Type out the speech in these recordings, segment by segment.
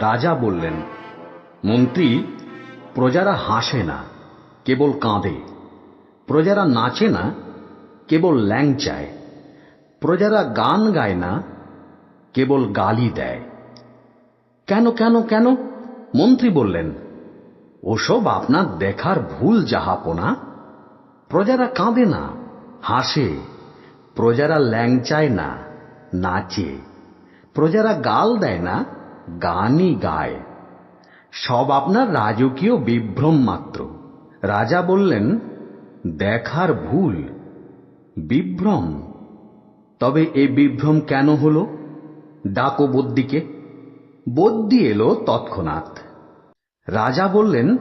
রাজা বললেন, মন্ত্রী, প্রজারা হাসে না, কেবল কাঁদে। প্রজারা নাচে না, কেবল ল্যাংচায় প্রজারা গান গায় না, কেবল গালি দেয়। কেন কেন কেন? মন্ত্রী বললেন, ওসব আপনার দেখার ভুল জাহাপনা প্রজারা কাঁদে না, হাসে। প্রজারা ল্যাংচায় না, নাচে। প্রজারা গাল দেয় না গানই গায়। সব আপনার রাজকীয় বিভ্রম মাত্র। রাজা বললেন, দেখার ভুল, বিভ্রম। তবে এ বিভ্রম কেন হলো? ডাকো বদ্যিকে বদ্যি এলো তৎক্ষণাৎ। রাজা বললেন,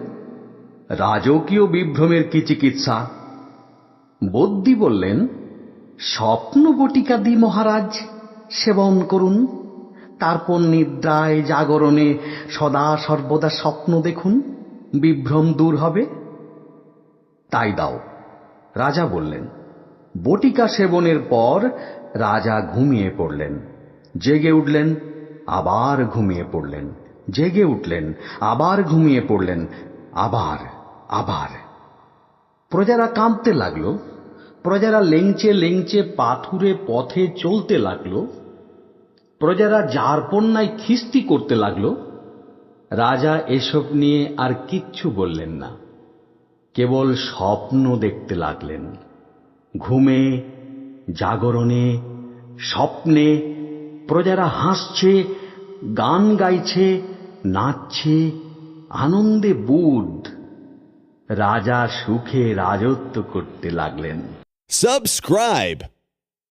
রাজকীয় বিভ্রমের কি চিকিৎসা? বদ্যি বললেন স্বপ্ন বটিকা দি মহারাজ, সেবন করুন। তারপর নিদ্রায় জাগরণে সদা সর্বদা স্বপ্ন দেখুন, বিভ্রম দূর হবে। তাই দাও। রাজা বললেন, বটিকা সেবনের পর রাজা ঘুমিয়ে পড়লেন। জেগে উঠলেন, আবার ঘুমিয়ে পড়লেন। জেগে উঠলেন, আবার ঘুমিয়ে পড়লেন, আবার আবার। প্রজারা কাঁদতে লাগল, প্রজারা লেংচে লেংচে পাথুরে পথে চলতে লাগল। প্রজারা যারপন্যায় খিস্তি করতে লাগল, রাজা এসব নিয়ে আর কিচ্ছু বললেন না। কেবল স্বপ্ন দেখতে লাগলেন। ঘুমে, জাগরণে, স্বপ্নে প্রজারা হাসছে, গান গাইছে, নাচছে, আনন্দে বুধ রাজা সুখে রাজত্ব করতে লাগলেন। Subscribe.